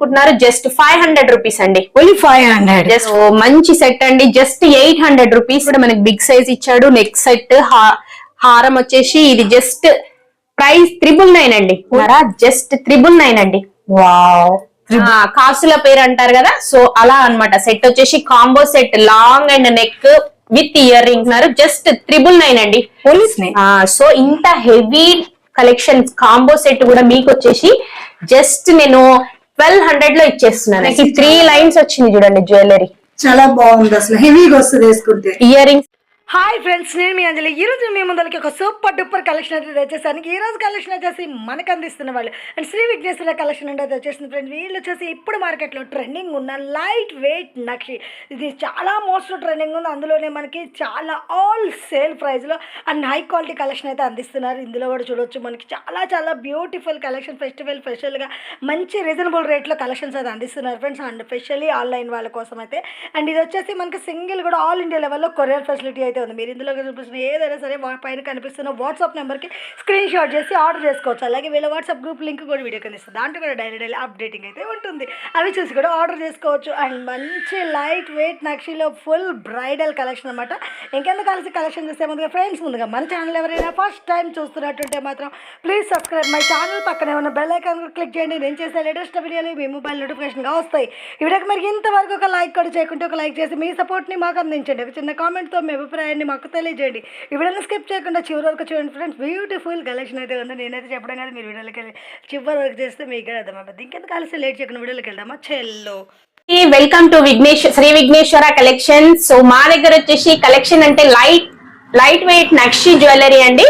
అనుకుంటున్నారు just five hundred rupees అండి. Only five hundred just మంచి సెట్ అండి. జస్ట్ ఎయిట్ హండ్రెడ్ రూపీస్ కూడా మనకి బిగ్ సైజ్ ఇచ్చాడు. నెక్ సెట్ హారం వచ్చేసి ఇది జస్ట్ ప్రైస్ త్రిబుల్ నైన్ అండి. జస్ట్ త్రిబుల్ నైన్ అండి. వావ్ కాసుల పేరు అంటారు కదా? సో అలా అన్నమాట. సెట్ వచ్చేసి combo set long and neck with ear rings just triple nine అండి. పోలీస్ సో ఇంత హెవీ కలెక్షన్ కాంబో సెట్ కూడా మీకు వచ్చేసి జస్ట్ నేను ట్వెల్వ్ హండ్రెడ్లో ఇచ్చేస్తున్నాను. నాకు త్రీ లైన్స్ వచ్చింది చూడండి జ్యువెలరీ. చాలా బాగుంది అసలు. హెవీగా వస్తుంది వేసుకుంటే. ఇయర్ రింగ్స్ హాయ్ ఫ్రెండ్స్ నేను మీ అంజలి. ఈ రోజు మీ ముందరికి ఒక సూపర్ డూపర్ కలెక్షన్ అయితే తెచ్చేసాను. ఈ రోజు కలెక్షన్ వచ్చేసి మనకు అందిస్తున్న వాళ్ళు అండ్ శ్రీ విఘ్నేశ్వర కలెక్షన్ అంటే వచ్చేసింది ఫ్రెండ్స్. వీళ్ళు వచ్చేసి ఇప్పుడు మార్కెట్లో ట్రెండింగ్ ఉన్న లైట్ వెయిట్ నక్షి. ఇది చాలా మోస్ట్ ట్రెండింగ్ ఉంది. అందులోనే మనకి చాలా ఆల్ సేల్ ప్రైస్లో అండ్ హై క్వాలిటీ కలెక్షన్ అయితే అందిస్తున్నారు. ఇందులో కూడా చూడొచ్చు మనకి చాలా చాలా బ్యూటిఫుల్ కలెక్షన్ ఫెస్టివల్ స్పెషల్గా మంచి రీజనబుల్ రేట్లో కలెక్షన్స్ అయితే అందిస్తున్నారు ఫ్రెండ్స్. అండ్ స్పెషల్లీ ఆన్లైన్ వాళ్ళ కోసం అయితే. అండ్ ఇది వచ్చేసి మనకి సింగిల్ కూడా ఆల్ ఇండియా లెవెల్లో కొరియర్ ఫెసిలిటీ అయితే ఉంది. మీరు ఇందులో చూపిస్తున్న ఏదైనా సరే పైన కనిపిస్తున్న వాట్సాప్ నెంబర్కి స్క్రీన్ షాట్ చేసి ఆర్డర్ చేసుకోవచ్చు. అలాగే వీళ్ళ వాట్సాప్ గ్రూప్ లింక్ కూడా వీడియో కనిపిస్తుంది దాంట్లో కూడా డైలీ డైలీ అప్డేటింగ్ అయితే ఉంటుంది. అవి చూసి కూడా ఆర్డర్ చేసుకోవచ్చు. అండ్ మంచి లైట్ వెయిట్ నక్షిలో ఫుల్ బ్రైడల్ కలెక్షన్ అనమాట ఇంకెందుకు కలిసి కలెక్షన్ చేస్తే ముందుగా ఫ్రెండ్స్ ముందుగా మన ఛానల్ ఎవరైనా ఫస్ట్ టైం చూస్తున్నట్టుంటే మాత్రం ప్లీజ్ సబ్స్క్రైబ్ మై ఛానల్. పక్కనే ఉన్న బెల్ ఐకాన్ క్లిక్ చేయండి. నేను చేసే లేటెస్ట్ వీడియోలు మీ మొబైల్ నోటిఫికేషన్గా వస్తాయి. ఈ వీడియోకి మరి ఇంతవరకు ఒక లైక్ కూడా చేయకుంటే ఒక లైక్ చేసి మీ సపోర్ట్ని మాకు అందించండి. ఒక చిన్న కామెంట్తో మీ అభిప్రాయాన్ని మాకు తెలియజేయండి. ఈ వీడియోని స్కిప్ చేయకుండా చివరి వరకు చూడండి ఫ్రెండ్స్. బ్యూటిఫుల్ కలెక్షన్ అయితే ఉంది. నేనైతే చెప్పడం కాదు మీరు వీడియోలోకి వెళ్ళి చివరి వరకు చేస్తే మీకు కూడా ఇంకెందుకు కలిసి లేట్ చేయకుండా వీడియోలోకి వెళ్దామా? చెల్లో. Welcome to Vignesh Shri Vighneshwara collection. So మా దగ్గర వచ్చేసి కలెక్షన్ అంటే లైట్ లైట్ వెయిట్ నక్షి జ్యువెలరీ అండి.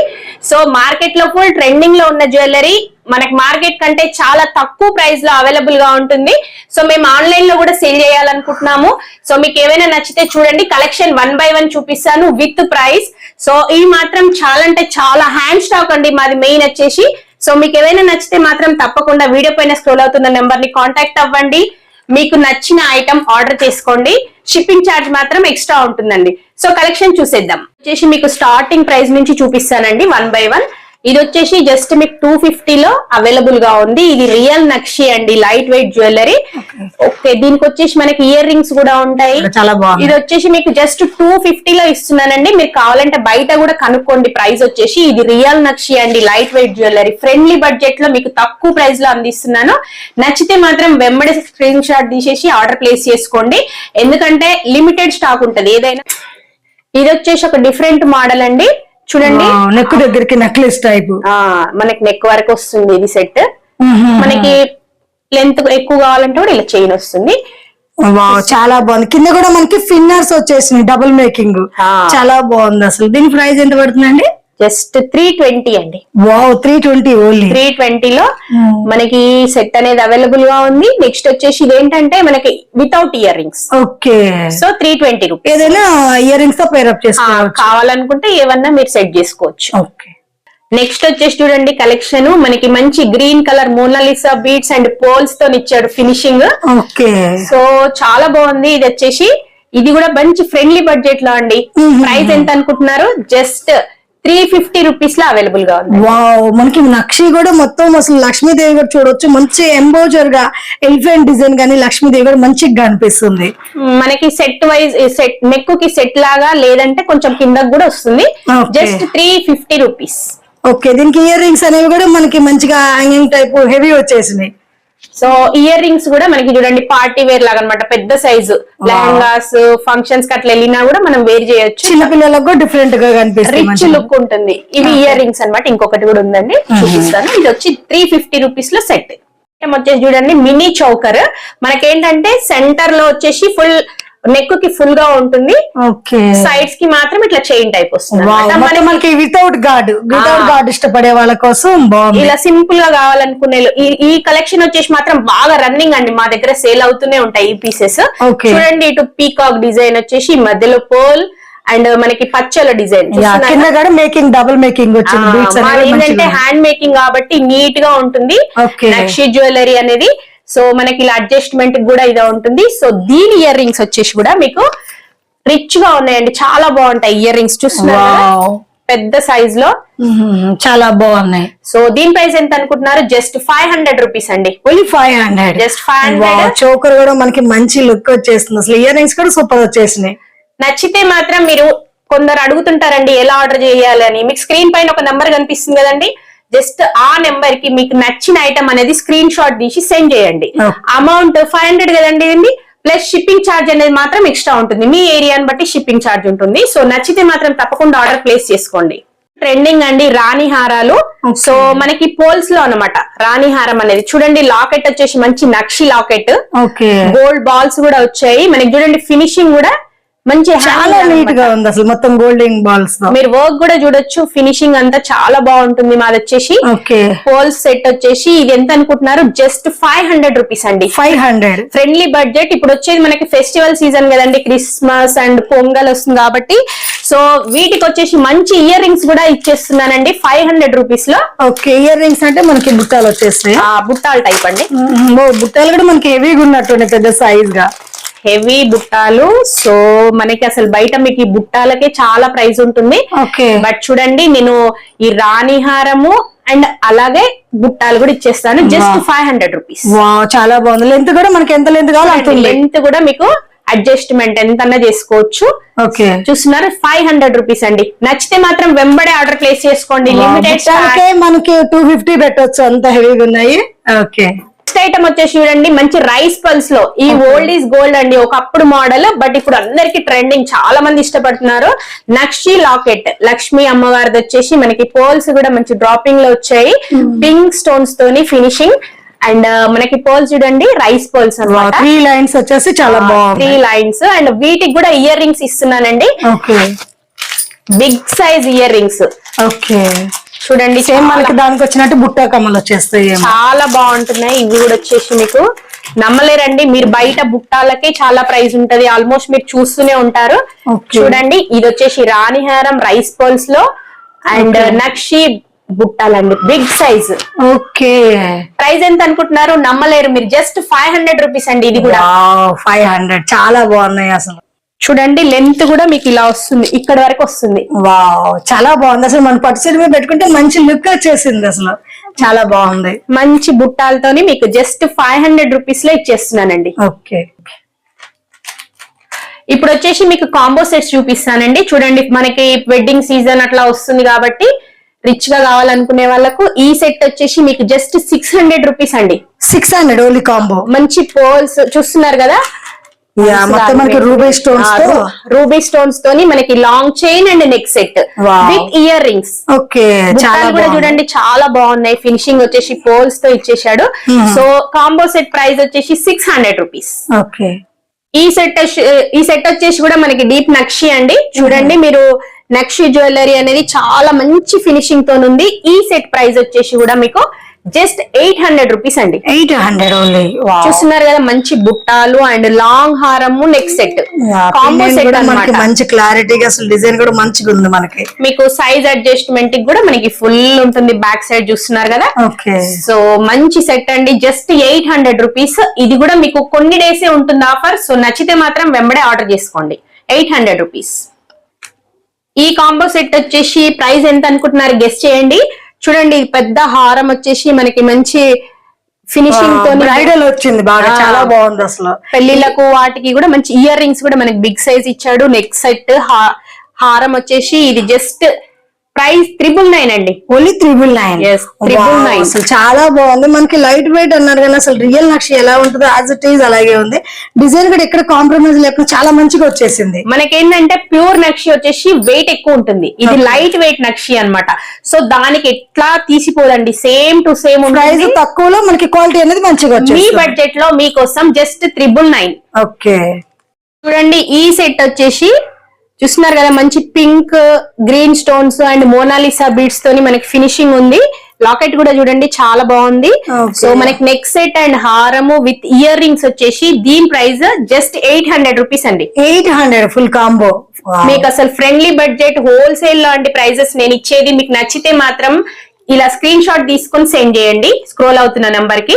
సో మార్కెట్లో ఫుల్ ట్రెండింగ్లో ఉన్న జ్యువెలరీ. మనకి మార్కెట్ కంటే చాలా తక్కువ ప్రైస్లో అవైలబుల్గా ఉంటుంది. సో మేము ఆన్లైన్లో కూడా సేల్ చేయాలనుకుంటున్నాము. సో మీకు ఏమైనా నచ్చితే చూడండి. కలెక్షన్ వన్ బై వన్ చూపిస్తాను విత్ ప్రైస్. సో ఈ మాత్రం చాలా అంటే చాలా హ్యాండ్ స్టాక్ అండి. మాది మెయిన్ వచ్చేసి. సో మీకు ఏమైనా నచ్చితే మాత్రం తప్పకుండా వీడియో పైన స్క్రోల్ అవుతున్న నెంబర్ని కాంటాక్ట్ అవ్వండి. మీకు నచ్చిన ఐటమ్ ఆర్డర్ చేసుకోండి. షిప్పింగ్ ఛార్జ్ మాత్రం ఎక్స్ట్రా ఉంటుందండి. సో కలెక్షన్ చూసేద్దాం. వచ్చేసి మీకు స్టార్టింగ్ ప్రైస్ నుంచి చూపిస్తానండి. One by one. ఇది వచ్చేసి జస్ట్ మీకు టూ ఫిఫ్టీలో అవైలబుల్గా ఉంది. ఇది రియల్ నక్షి అండి లైట్ వెయిట్ జ్యువెలరీ ఓకే దీనికి వచ్చేసి మనకి ఇయర్ రింగ్స్ కూడా ఉంటాయి. చాలా బాగుంది. ఇది వచ్చేసి మీకు జస్ట్ టూ ఫిఫ్టీలో ఇస్తున్నానండి. మీరు కావాలంటే బయట కూడా కనుక్కోండి ప్రైస్ వచ్చేసి. ఇది రియల్ నక్షి అండి లైట్ వెయిట్ జ్యువెలరీ ఫ్రెండ్లీ బడ్జెట్లో మీకు తక్కువ ప్రైస్లో అందిస్తున్నాను. నచ్చితే మాత్రం వెంబడి స్క్రీన్ షాట్ తీసేసి ఆర్డర్ ప్లేస్ చేసుకోండి. ఎందుకంటే లిమిటెడ్ స్టాక్ ఉంటది. ఏదైనా ఇది వచ్చేసి ఒక డిఫరెంట్ మోడల్ అండి. చూడండి. నెక్ దగ్గరికి నెక్లెస్ టైప్ మనకి నెక్ వరకు వస్తుంది ఇది సెట్ మనకి లెంత్ ఎక్కువ కావాలంటే కూడా ఇలా చైన్ వస్తుంది. చాలా బాగుంది. కింద కూడా మనకి ఫిన్నర్స్ వచ్చేసినాయి డబుల్ మేకింగ్. చాలా బాగుంది అసలు. దీని ప్రైస్ ఎంత పడుతుందండి? జస్ట్ త్రీ ట్వంటీ అండి. త్రీ ట్వంటీ ఓన్లీ త్రీ ట్వంటీలో మనకి సెట్ అనేది అవైలబుల్గా ఉంది. నెక్స్ట్ వచ్చేసి ఇదేంటంటే మనకి without ear rings okay so three twenty rupees ఏదైనా ఇయర్ రింగ్స్తో పేరప్ చేసుకోవచ్చు. కావాలనుకుంటే ఏమన్నా మీరు సెట్ చేసుకోవచ్చు. ఓకే నెక్స్ట్ వచ్చేసి చూడండి కలెక్షన్ మనకి మంచి green colour Mona Lisa beads and పోల్స్తో ఇచ్చాడు ఫినిషింగ్ ఓకే సో చాలా బాగుంది. ఇది వచ్చేసి ఇది కూడా మంచి ఫ్రెండ్లీ బడ్జెట్లో అండి. ప్రైస్ ఎంత అనుకుంటున్నారు? జస్ట్ త్రీ ఫిఫ్టీ రూపీస్లో అవైలబుల్గా ఉంది. వావ్! మనకి నక్షి కూడా మొత్తం అసలు లక్ష్మీదేవి కూడా చూడొచ్చు. మంచి ఎంబోజర్గా ఎలిఫెంట్ డిజైన్ గానీ లక్ష్మీదేవి కూడా మంచిగా కనిపిస్తుంది మనకి సెట్ వైజ్ సెట్ నెక్కి సెట్ లాగా లేదంటే కొంచెం కిందకు కూడా వస్తుంది. Just three fifty rupees. Okay. దీనికి ఇయర్ రింగ్స్ అనేవి కూడా మనకి మంచిగా హ్యాంగింగ్ టైప్ హెవీ వచ్చేసినాయి. సో ఇయర్ రింగ్స్ కూడా మనకి చూడండి పార్టీ వేర్ లాగా అనమాట పెద్ద సైజు లెహంగాస్ ఫంక్షన్స్కి అట్లా వెళ్ళినా కూడా మనం వేర్ చేయొచ్చు. చిన్న పిల్లలకు డిఫరెంట్గా కనిపిస్తాయి రిచ్. లుక్ ఉంటుంది. ఇవి ఇయర్ రింగ్స్ అన్నమాట ఇంకొకటి కూడా ఉందండి. చూపిస్తాను. ఇది వచ్చి త్రీ ఫిఫ్టీ రూపీస్లో సెట్ వచ్చేసి చూడండి మినీ చౌకర్. మనకేంటంటే సెంటర్లో వచ్చేసి ఫుల్ నెక్కి ఫుల్గా ఉంటుంది. ఓకే. సైడ్స్కి మాత్రం ఇట్లా చైన్ టైప్ వస్తుంది మనకి వితౌట్ గార్డ్ వితౌట్ గార్డ్ ఇష్టపడే వాళ్ళ కోసం ఇలా సింపుల్గా కావాలనుకునే ఈ కలెక్షన్ వచ్చేసి మాత్రం బాగా రన్నింగ్ అండి. మా దగ్గర సేల్ అవుతూనే ఉంటాయి ఈ పీసెస్. చూడండి ఇటు పీకాక్ డిజైన్ వచ్చేసి మధ్యలో పోల్ అండ్ మనకి పచ్చల డిజైన్ యా, కింద కూడా మేకింగ్ డబుల్ మేకింగ్ వచ్చింది. ఏంటంటే హ్యాండ్ మేకింగ్ కాబట్టి నీట్గా ఉంటుంది. నక్షి జ్యువెలరీ అనేది సో మనకి ఇలా అడ్జస్ట్మెంట్ కూడా ఇదా ఉంటుంది. సో దీని ఇయర్ రింగ్స్ వచ్చేసి కూడా మీకు రిచ్గా ఉన్నాయండి. చాలా బాగుంటాయి ఇయర్ రింగ్స్ చూస్తున్నారు. పెద్ద సైజ్లో. చాలా బాగున్నాయి. సో దీని ప్రైస్ ఎంత అనుకుంటున్నారు? జస్ట్ ఫైవ్ హండ్రెడ్ రూపీస్ అండి. Only five hundred just five hundred choker కూడా మనకి మంచి లుక్ వచ్చేస్తుంది. అసలు ఇయర్ రింగ్స్ కూడా సూపర్ వచ్చేసినాయి. నచ్చితే మాత్రం మీరు కొందరు అడుగుతుంటారండి ఎలా ఆర్డర్ చేయాలని మీకు స్క్రీన్ పైన ఒక నెంబర్ కనిపిస్తుంది కదండి? జస్ట్ ఆ నెంబర్కి మీకు నచ్చిన ఐటమ్ అనేది స్క్రీన్ షాట్ తీసి సెండ్ చేయండి. అమౌంట్ ఫైవ్ హండ్రెడ్ కదండి ప్లస్ షిప్పింగ్ ఛార్జ్ అనేది మాత్రం ఎక్స్ట్రా ఉంటుంది. మీ ఏరియాని బట్టి షిప్పింగ్ ఛార్జ్ ఉంటుంది. సో నచ్చితే మాత్రం తప్పకుండా ఆర్డర్ ప్లేస్ చేసుకోండి. ట్రెండింగ్ అండి రాణి హారాలు. సో మనకి పోల్స్లో అన్నమాట. రాణి హారం అనేది. చూడండి లాకెట్ వచ్చేసి మంచి నక్షి లాకెట్ గోల్డ్ బాల్స్ కూడా వచ్చాయి. మనకి చూడండి ఫినిషింగ్ కూడా మంచి చాలా నీట్. గా ఉంది అసలు మొత్తం గోల్డెన్ బాల్స్ మీరు వర్క్ కూడా చూడొచ్చు. ఫినిషింగ్ అంతా చాలా బాగుంటుంది మాది వచ్చేసి. ఓకే. పోల్స్ సెట్ వచ్చేసి ఇది ఎంత అనుకుంటున్నారు? జస్ట్ ఫైవ్ హండ్రెడ్ రూపీస్ అండి. ఫైవ్ హండ్రెడ్ ఫ్రెండ్లీ బడ్జెట్ ఇప్పుడు వచ్చేది మనకి ఫెస్టివల్ సీజన్ కదండి. క్రిస్మస్ అండ్ పొంగల్ వస్తుంది కాబట్టి. సో వీటికి వచ్చేసి మంచి ఇయర్ రింగ్స్ కూడా ఇచ్చేస్తున్నానండి. ఫైవ్ హండ్రెడ్ రూపీస్లో. ఓకే ఇయర్ రింగ్స్ అంటే మనకి బుట్టాలు వచ్చేస్తాయి ఆ బుట్టాల్ టైప్ అండి. బుట్టాలు కూడా మనకి హెవీగా ఉన్నట్టు పెద్ద సైజ్గా. హెవీ బుట్టాలు. సో మనకి అసలు బయట మీకు ఈ బుట్టాలకే చాలా ప్రైస్ ఉంటుంది. బట్ చూడండి నేను ఈ రాణి హారము అండ్ అలాగే బుట్టాలు కూడా ఇచ్చేస్తాను. Just five hundred rupees. చాలా బాగుంది. లెంత్ కూడా మనకి ఎంత లెంత్ కావాలో లెంత్ కూడా మీకు అడ్జస్ట్మెంట్ ఎంతన్నా చేసుకోవచ్చు. ఓకే. చూస్తున్నారు ఫైవ్ హండ్రెడ్ రూపీస్ అండి. నచ్చితే మాత్రం వెంబడే ఆర్డర్ ప్లేస్ చేసుకోండి. లిమిటెడ్ మనకి టూ ఫిఫ్టీ పెట్టొచ్చు. అంత హెవీగా ఉన్నాయి. ఓకే. నెక్స్ట్ ఐటమ్ వచ్చేసి చూడండి మంచి రైస్ పల్స్లో. ఈ ఓల్డ్ ఈజ్ గోల్డ్ అండి ఒకప్పుడు మోడల్ బట్ ఇప్పుడు అందరికి ట్రెండింగ్ చాలా మంది ఇష్టపడుతున్నారు. నక్షి లాకెట్ లక్ష్మీ అమ్మవారిది వచ్చేసి మనకి పోల్స్ కూడా మంచి డ్రాపింగ్లో వచ్చాయి. పింక్ స్టోన్స్ తోని ఫినిషింగ్ అండ్ మనకి పోల్స్ చూడండి రైస్ పోల్స్ అన్నమాట. త్రీ లైన్స్ వచ్చేసి చాలా త్రీ బాగుంది లైన్స్ అండ్ వీటికి కూడా ear rings ఇస్తున్నానండి. Big size ear rings okay చూడండి సేమ్ మనకి దానికి వచ్చినట్టు బుట్ట కమ్మలు వచ్చేస్తాయి. చాలా బాగుంటున్నాయి. ఇవి కూడా వచ్చేసి మీకు నమ్మలేరండి. మీరు బయట బుట్టాలకే చాలా ప్రైస్ ఉంటది. ఆల్మోస్ట్ మీరు చూస్తూనే ఉంటారు. చూడండి ఇది వచ్చేసి రాణిహారం రైస్ పర్ల్స్లో అండ్ నక్షి బుట్టాలండి. Big size. ఓకే. ప్రైస్ ఎంత అనుకుంటున్నారు? నమ్మలేరు. మీరు జస్ట్ ఫైవ్ హండ్రెడ్ రూపీస్ అండి ఇది కూడా. Five hundred. చాలా బాగున్నాయి అసలు. చూడండి లెంత్ కూడా మీకు ఇలా వస్తుంది. ఇక్కడ వరకు వస్తుంది. వావ్ చాలా బాగుంది. అసలు మన పట్టు చీర మీద పెట్టుకుంటే మంచి లుక్ వచ్చేసింది అసలు. చాలా బాగుంది. మంచి బుట్టాలతోని మీకు జస్ట్ ఫైవ్ హండ్రెడ్ రూపీస్లో ఇచ్చేస్తున్నానండి. ఓకే ఇప్పుడు వచ్చేసి మీకు కాంబో సెట్స్ చూపిస్తానండి. చూడండి మనకి వెడ్డింగ్ సీజన్ అట్లా వస్తుంది కాబట్టి రిచ్గా కావాలనుకునే వాళ్ళకు ఈ సెట్ వచ్చేసి మీకు జస్ట్ సిక్స్ హండ్రెడ్ రూపీస్ అండి. సిక్స్ హండ్రెడ్ ఓన్లీ కాంబో మంచి పోల్స్ చూస్తున్నారు కదా? మొత్తం మనకి రూబీ స్టోన్స్తో? రూబీ స్టోన్స్ తోని మనకి long chain and neck set. With ear rings okay చాలా కూడా చూడండి చాలా బాగున్నాయి. ఫినిషింగ్ వచ్చేసి పోల్స్తో ఇచ్చేసాడు సో కాంబో సెట్ ప్రైస్ వచ్చేసి సిక్స్ హండ్రెడ్ రూపీస్ ఓకే ఈ సెట్ ఈ సెట్ వచ్చేసి కూడా మనకి డీప్ నక్షి అండి. చూడండి మీరు నక్షి జ్యువెలరీ అనేది చాలా మంచి ఫినిషింగ్తో ఉంది ఈ సెట్ ప్రైస్ వచ్చేసి కూడా మీకు జస్ట్ ఎయిట్ హండ్రెడ్ రూపీస్ అండి. Eight hundred only. చూస్తున్నారు కదా మంచి బుట్టాలు అండ్ లాంగ్ హారము నెక్ సెట్. కాంబో సెట్ మనకి మంచి క్లారిటీగా అసలు డిజైన్ కూడా మంచిగా ఉంది మనకి. మీకు సైజ్ అడ్జస్ట్మెంట్ కూడా మనకి ఫుల్ ఉంటుంది. బ్యాక్ సైడ్ చూస్తున్నారు కదా. ఓకే. సో మంచి సెట్ అండి. జస్ట్ ఎయిట్ హండ్రెడ్ రూపీస్ ఇది కూడా మీకు కొన్ని డేసే ఉంటుంది ఆఫర్ సో నచ్చితే మాత్రం వెంబడే ఆర్డర్ చేసుకోండి. ఎయిట్ హండ్రెడ్ రూపీస్ ఈ కాంబో సెట్ వచ్చేసి ప్రైస్ ఎంత అనుకుంటున్నారు? గెస్ట్ చేయండి. చూడండి పెద్ద హారం వచ్చేసి మనకి మంచి ఫినిషింగ్తో బ్రైడల్ వచ్చింది బాగా. చాలా బాగుంది అసలు పెళ్ళిళ్ళకు వాటికి కూడా మంచి ఇయర్ రింగ్స్ కూడా మనకి బిగ్ సైజ్ ఇచ్చాడు నెక్ సెట్ హారం వచ్చేసి ఇది జస్ట్ ప్రైస్ త్రిబుల్ నైన్ అండి. Only triple nine? Triple nine. అసలు చాలా బాగుంది. మనకి లైట్ వెయిట్ అన్నారు కానీ అసలు రియల్ నక్షి ఎలా ఉంటుందో యాజ్ ఇట్ ఈజ్ అలాగే ఉంది. డిజైన్ కూడా ఎక్కడ కాంప్రమైజ్ లేకుండా చాలా మంచిగా వచ్చేసింది. మనకేంటంటే ప్యూర్ నక్షి వచ్చేసి వెయిట్ ఎక్కువ ఉంటుంది. ఇది లైట్ వెయిట్ నక్షి అన్నమాట. సో దానికి ఎట్లా తీసిపోదండి? సేమ్ టు సేమ్ ప్రైస్ తక్కువలో మనకి క్వాలిటీ అనేది మంచిగా మీ బడ్జెట్లో మీకోసం జస్ట్ త్రిబుల్ నైన్. ఓకే చూడండి ఈ సెట్ వచ్చేసి చూస్తున్నారు కదా మంచి pink green stones and Mona Lisa beads తోని మనకి ఫినిషింగ్ ఉంది. లాకెట్ కూడా చూడండి చాలా బాగుంది. సో మనకి నెక్ సెట్ అండ్ హారము విత్ ఇయర్ రింగ్స్ వచ్చేసి దీని price just eight hundred rupees అండి. ఎయిట్ హండ్రెడ్ ఫుల్ కాంబో మీకు అసలు ఫ్రెండ్లీ బడ్జెట్ హోల్సేల్ లాంటి ప్రైజెస్ నేను ఇచ్చేది. మీకు నచ్చితే మాత్రం ఇలా స్క్రీన్ షాట్ తీసుకొని సెండ్ చేయండి. స్క్రోల్ అవుతున్న నంబర్కి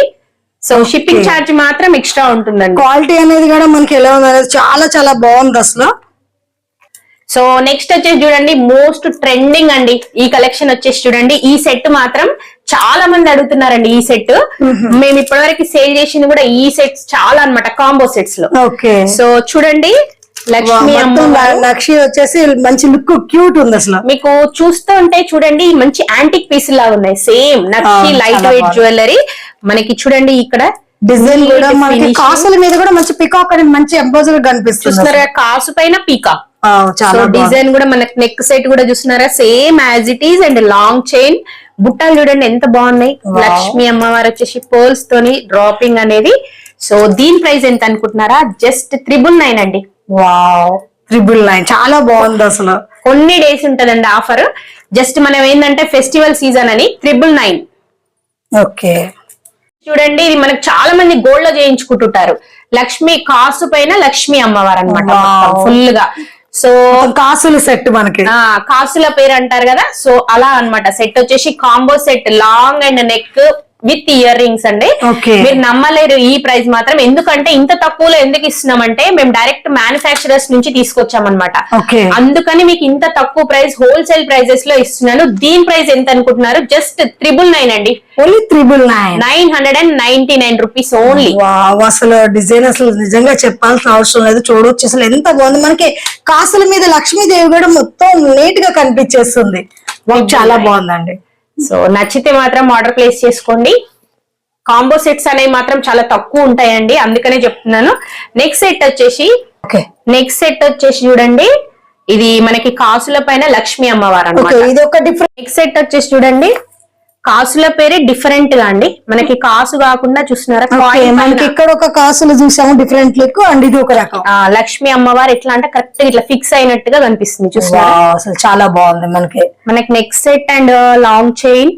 సో షిప్పింగ్ ఛార్జ్ మాత్రం ఎక్స్ట్రా ఉంటుందండి. క్వాలిటీ అనేది కూడా మనకి ఎలా ఉంది చాలా చాలా బాగుంది అసలు. సో నెక్స్ట్ వచ్చేసి చూడండి మోస్ట్ ట్రెండింగ్ అండి ఈ కలెక్షన్ వచ్చేసి చూడండి. ఈ సెట్ మాత్రం చాలా మంది అడుగుతున్నారండి ఈ సెట్ మేము. ఇప్పటివరకు సేల్ చేసింది కూడా ఈ సెట్స్ చాలా అన్నమాట కాంబో సెట్స్లో. ఓకే. సో చూడండి లక్ష్మి లక్ష్మి వచ్చేసి మంచి లుక్ క్యూట్ ఉంది అసలు. మీకు చూస్తూ ఉంటే చూడండి మంచి యాంటిక్ పీస్ లాగా ఉన్నాయి. సేమ్ నక్షి లైట్ వెయిట్. జ్యువెలరీ మనకి చూడండి ఇక్కడ డిజైన్ కూడా మనకి. కాసుల మీద కూడా మంచి పికాక్ అనేది మంచి ఎంపోజర్ కనిపిస్తుంది చూస్తున్నారా కాసు పైన పీకా ఆ, చాలా. డిజైన్ కూడా మనకి నెక్ సెట్ కూడా చూస్తున్నారా? Same as it is and long chain బుట్టాలు చూడండి ఎంత బాగున్నాయి. లక్ష్మి అమ్మవారు వచ్చేసి పోల్స్ తోని డ్రాపింగ్ అనేది. సో దీని ప్రైస్ ఎంత అనుకుంటున్నారా? జస్ట్ త్రిబుల్ నైన్ అండి. వావ్ నైన్ చాలా బాగుంది అసలు. కొన్ని డేస్ ఉంటదండి ఆఫర్ జస్ట్ మనం ఏంటంటే ఫెస్టివల్ సీజన్ అని త్రిబుల్ నైన్ ఓకే. చూడండి ఇది మనకు చాలా మంది గోల్డ్లో చేయించుకుంటుంటారు. లక్ష్మి కాసు పైన లక్ష్మి అమ్మవారు అనమాట. ఫుల్గా. సో కాసుల సెట్ మనకి. కాసుల పేరు అంటారు కదా? సో అలా అన్నమాట. సెట్ వచ్చేసి combo set long and neck with ear rings అండి. మీరు నమ్మలేరు ఈ ప్రైస్ మాత్రం. ఎందుకంటే ఇంత తక్కువలో ఎందుకు ఇస్తున్నామంటే మేము డైరెక్ట్ మ్యానుఫాక్చరర్స్ నుంచి తీసుకొచ్చామన్నమాట. Okay. అందుకని మీకు ఇంత తక్కువ ప్రైస్ హోల్సేల్ ప్రైజెస్లో ఇస్తున్నాను. దీని ప్రైస్ ఎంత అనుకుంటున్నారు? జస్ట్ త్రిబుల్ నైన్ అండి. Only triple nine nine hundred and ninety nine rupees only. Wow అసలు డిజైన్ అసలు నిజంగా చెప్పాల్సిన అవసరం లేదు. చూడొచ్చు అసలు ఎంత బాగుంది. మనకి కాసుల మీద లక్ష్మీదేవి కూడా మొత్తం నీట్గా కనిపించేస్తుంది. చాలా బాగుందండి. సో నచ్చితే మాత్రం ఆర్డర్ ప్లేస్ చేసుకోండి. కాంబో సెట్స్ అనేవి మాత్రం చాలా తక్కువ ఉంటాయండి. అందుకనే చెప్తున్నాను. నెక్స్ట్ సెట్ వచ్చేసి ఓకే. నెక్స్ట్ సెట్ వచ్చేసి చూడండి. ఇది మనకి కాసుల పైన లక్ష్మి అమ్మవారు అనమాట ఇది ఒక డిఫరెంట్ నెక్స్ట్ సెట్ వచ్చేసి చూడండి. కాసుల పేరే డిఫరెంట్గా అండి. మనకి కాసు కాకుండా చూస్తున్నారా మనకి ఇక్కడ ఒక కాసులు చూసాము డిఫరెంట్ లుక్ అండ్ ఇది ఒక రకం. లక్ష్మి అమ్మవారు ఎట్లా అంటే కరెక్ట్ ఇట్లా ఫిక్స్ అయినట్టుగా కనిపిస్తుంది చూస్తున్నారా? వావ్, అసలు చాలా బాగుంది మనకి. మనకి neck set and long chain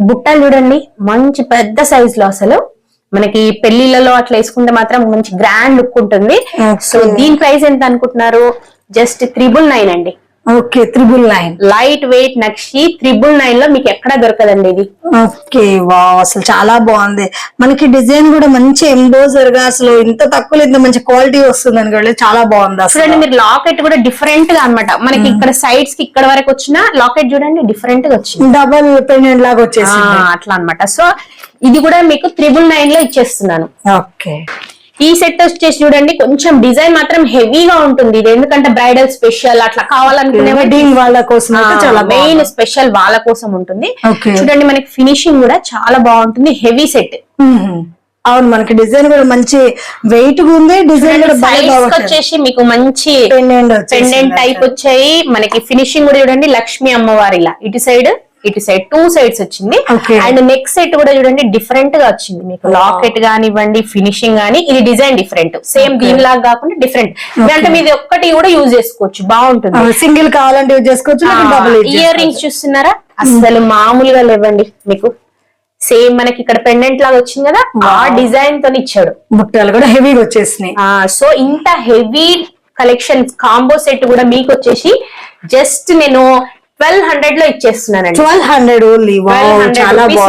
బుట్టలు చూడండి మంచి పెద్ద సైజ్లో అసలు. మనకి పెళ్ళిళ్ళలో అట్లా వేసుకుంటే మాత్రం మంచి గ్రాండ్ లుక్ ఉంటుంది. సో దీని ప్రైస్ ఎంత అనుకుంటున్నారు? జస్ట్ త్రిబుల్ నైన్ అండి. Okay triple nine. Light weight నక్షి త్రిబుల్ నైన్లో మీకు ఎక్కడ దొరకదండి ఇది? ఓకే వావ్ అసలు చాలా బాగుంది. మనకి డిజైన్ కూడా మంచి ఎంబోజర్గా అసలు ఇంత తక్కువ ఇంత మంచి క్వాలిటీ వస్తుంది కూడా చాలా బాగుంది అసలు. చూడండి మీరు లాకెట్ కూడా డిఫరెంట్గా అన్నమాట. మనకి ఇక్కడ సైడ్స్కి ఇక్కడ వరకు వచ్చిన లాకెట్ చూడండి డిఫరెంట్గా వచ్చింది. డబల్ పెండెంట్ లాగా వచ్చేసి అట్లా అన్నమాట. సో ఇది కూడా మీకు త్రిబుల్ నైన్లో ఇచ్చేస్తున్నాను. ఓకే. ఈ సెట్ వచ్చేసి చూడండి కొంచెం డిజైన్ మాత్రం హెవీగా ఉంటుంది ఇది. ఎందుకంటే బ్రైడల్ స్పెషల్ అట్లా కావాలనుకునే వెడ్డింగ్ వాళ్ళ కోసం చాలా మెయిన్ స్పెషల్ వాళ్ళ కోసం ఉంటుంది. చూడండి మనకి ఫినిషింగ్ కూడా చాలా బాగుంటుంది హెవీ సెట్. అవును మనకి డిజైన్ కూడా మంచి వెయిట్ ఉంది డిజైన్ కూడా వచ్చేసి మీకు మంచి పెండెంట్ టైప్ వచ్చాయి. మనకి ఫినిషింగ్ కూడా చూడండి లక్ష్మి అమ్మవారి ఇలా ఇటు సైడ్ ఇటు సైడ్ టూ సైడ్స్ వచ్చింది. అండ్ నెక్ సెట్ కూడా చూడండి డిఫరెంట్గా వచ్చింది మీకు. లాకెట్ గానివ్వండి ఫినిషింగ్ గానీ ఇది డిజైన్ డిఫరెంట్ సేమ్ దీనిలాగా కాకుండా డిఫరెంట్ అంటే మీది ఒక్కటి కూడా యూజ్ చేసుకోవచ్చు బాగుంటుంది. సింగిల్ కావాలంటే యూజ్ చేసుకోవచ్చు ఇయర్ రింగ్స్ చూస్తున్నారా? అసలు మామూలుగా లేవండి మీకు. సేమ్ మనకి ఇక్కడ పెండెంట్ లాగా వచ్చింది కదా ఆ డిజైన్తో ఇచ్చాడు. బుట్టలు కూడా హెవీగా వచ్చేసినాయి. సో ఇంత హెవీ కలెక్షన్ కాంబో సెట్ కూడా మీకు వచ్చేసి జస్ట్ నేను ట్వెల్వ్ హండ్రెడ్లో ఇచ్చేస్తున్నానండి. ట్వెల్వ్ హండ్రెడ్ ఓన్లీ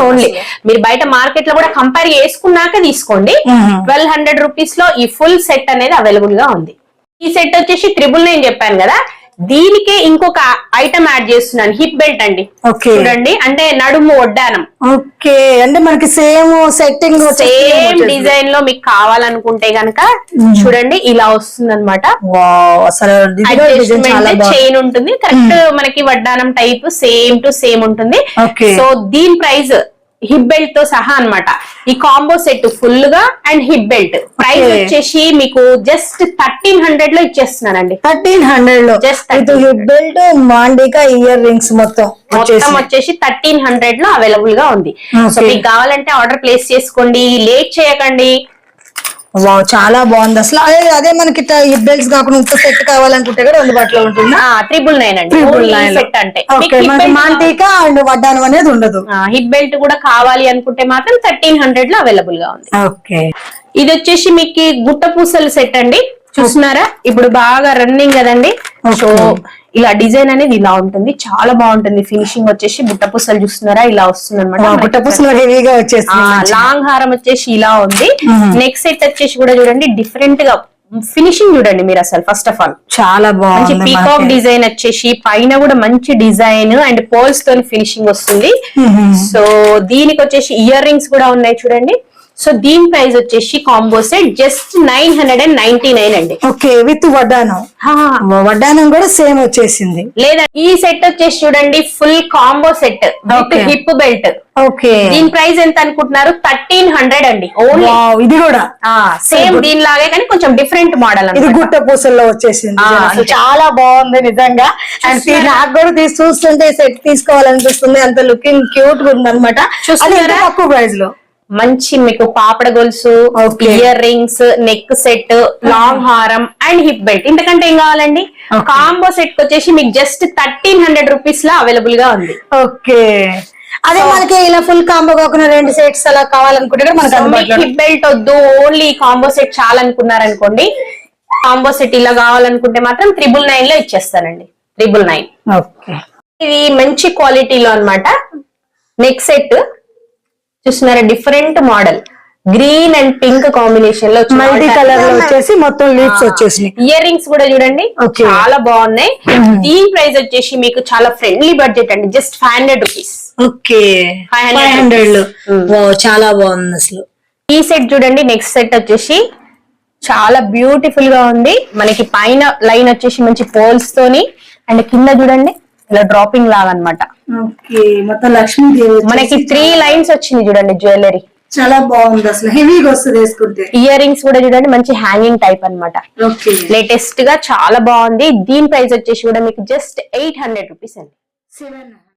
ఓన్లీ మీరు బయట మార్కెట్లో కూడా కంపేర్ చేసుకున్నాక తీసుకోండి. ట్వెల్వ్ హండ్రెడ్ రూపీస్లో ఈ ఫుల్ సెట్ అనేది అవైలబుల్గా ఉంది. ఈ సెట్ వచ్చేసి ట్రిపుల్ నైన్ చెప్పాను కదా. దీనికే ఇంకొక ఐటమ్ యాడ్ చేస్తున్నాను. హిప్ బెల్ట్ అండి. చూడండి. అంటే నడుము వడ్డానం ఓకే అంటే మనకి సేమ్ సెట్టింగ్ సేమ్ డిజైన్లో మీకు కావాలనుకుంటే గనక చూడండి ఇలా వస్తుంది అనమాట చైన్ ఉంటుంది. కరెక్ట్ మనకి వడ్డానం టైప్ సేమ్ టు సేమ్ ఉంటుంది. సో దీని ప్రైస్ హిప్ బెల్ట్తో సహా అన్నమాట. ఈ కాంబో సెట్ ఫుల్గా అండ్ హిప్ బెల్ట్ ప్రైస్. వచ్చేసి మీకు జస్ట్ థర్టీన్ హండ్రెడ్లో ఇచ్చేస్తున్నానండి. థర్టీన్ హండ్రెడ్లో. విత్ హిప్ బెల్ట్ మాండికా ఇయర్ రింగ్స్ మొత్తం మొత్తం వచ్చేసి. థర్టీన్ హండ్రెడ్లో అవైలబుల్గా ఉంది సో. మీకు కావాలంటే ఆర్డర్ ప్లేస్ చేసుకోండి. లేట్ చేయకండి. చాలా బాగుంది. అసలు అదే అదే మనకి బెల్ట్స్ కాకుండా ఇంకో సెట్ కావాలనుకుంటే కూడా అందుబాటులో ఉంటుంది? ట్రిపుల్ నైన్ అండి. ట్రిపుల్ నైన్ సెట్ అంటే మాంటికా అండ్ వడ్డానం అనేది ఉండదు. హిప్ బెల్ట్ కూడా కావాలి అనుకుంటే మాత్రం థర్టీన్ హండ్రెడ్లో అవైలబుల్గా ఉంది. ఓకే ఇది వచ్చేసి మీకు గుట్ట పూసలు సెట్ అండి. చూస్తున్నారా? ఇప్పుడు బాగా రన్నింగ్ కదండి. సో ఇలా డిజైన్ అనేది ఇలా ఉంటుంది. చాలా బాగుంటుంది. ఫినిషింగ్ వచ్చేసి బుట్ట పూసలు చూస్తున్నారా? ఇలా వస్తుంది హెవీగా వచ్చేసి లాంగ్ హారం వచ్చేసి ఇలా ఉంది. నెక్స్ట్ సెట్ వచ్చేసి కూడా చూడండి డిఫరెంట్గా ఫినిషింగ్ చూడండి మీరు అసలు ఫస్ట్ ఆఫ్ ఆల్ చాలా బాగుంది పీకాక్. డిజైన్ వచ్చేసి పైన కూడా మంచి డిజైన్ అండ్ పోల్స్తో ఫినిషింగ్ వస్తుంది. సో దీనికి వచ్చేసి ఇయర్ రింగ్స్ కూడా ఉన్నాయి చూడండి. సో దీని ప్రైస్ వచ్చేసి combo set just nine hundred and ninety nine అండి. ఓకే విత్ వడ్డానం. వడ్డానం కూడా సేమ్ వచ్చేసింది. లేదా ఈ సెట్ వచ్చేసి చూడండి full combo set with. Hip belt. Okay. దీని ప్రైస్ ఎంత అనుకుంటున్నారు? థర్టీన్ హండ్రెడ్ అండి ఓన్లీ. ఇది కూడా. సేమ్ దీని లాగే కానీ కొంచెం డిఫరెంట్ మోడల్ ఇది గుట్ట పూసల్లో వచ్చేసింది. చాలా బాగుంది నిజంగా. అండ్? నాకు కూడా తీసి చూస్తుంటే సెట్ తీసుకోవాలనిపిస్తుంది. అంత లుకింగ్ క్యూట్గా ఉంది అనమాట? తక్కువ ప్రైస్లో? మంచి మీకు పాపడ గొలుసు. Ear rings neck set long హారం అండ్ హిప్ బెల్ట్ ఇంతకంటే ఏం కావాలండి. కాంబో సెట్ వచ్చేసి మీకు జస్ట్ థర్టీన్ హండ్రెడ్ రూపీస్లో అవైలబుల్గా ఉంది. ఓకే అదే మనకి ఇలా ఫుల్ కాంబో కాకుండా రెండు సెట్స్ అలా కావాలనుకుంటే మనకి హిప్ బెల్ట్ వద్దు ఓన్లీ కాంబో సెట్ చాలనుకున్నారనుకోండి కాంబో సెట్ ఇలా కావాలనుకుంటే మాత్రం త్రిబుల్ నైన్లో ఇచ్చేస్తానండి. త్రిబుల్ నైన్ ఓకే ఇది మంచి క్వాలిటీలో అన్నమాట. నెక్ సెట్ చూస్తున్నారా? Different model green and pink కాంబినేషన్లో మల్టీ కలర్లో వచ్చేసి మొత్తం లీవ్స్ వచ్చేసినాయి. ఇయర్ రింగ్స్ కూడా చూడండి. చాలా బాగున్నాయి. దీని ప్రైస్ వచ్చేసి మీకు చాలా ఫ్రెండ్లీ బడ్జెట్ అండి. Just five hundred rupees okay 500 five హండ్రెడ్లో. చాలా బాగుంది అసలు. ఈ సెట్ చూడండి. నెక్స్ట్ సెట్ వచ్చేసి చాలా బ్యూటిఫుల్గా ఉంది. మనకి పైన లైన్ వచ్చేసి మంచి పోల్స్ తోని. అండ్ కింద చూడండి. ఇలా డ్రాపింగ్ లాగా మొత్తం లక్ష్మీదేవి మనకి త్రీ లైన్స్ వచ్చింది చూడండి జ్యువెలరీ చాలా బాగుంది అసలు హెవీగా వస్తుంది వేసుకుంటే. ఇయర్ రింగ్స్ కూడా చూడండి మంచి హ్యాంగింగ్ టైప్ అన్నమాట ఓకే. లేటెస్ట్గా చాలా బాగుంది. దీని ప్రైస్ వచ్చేసి కూడా మీకు జస్ట్ ఎయిట్ హండ్రెడ్ రూపీస్ అండి. సెవెన్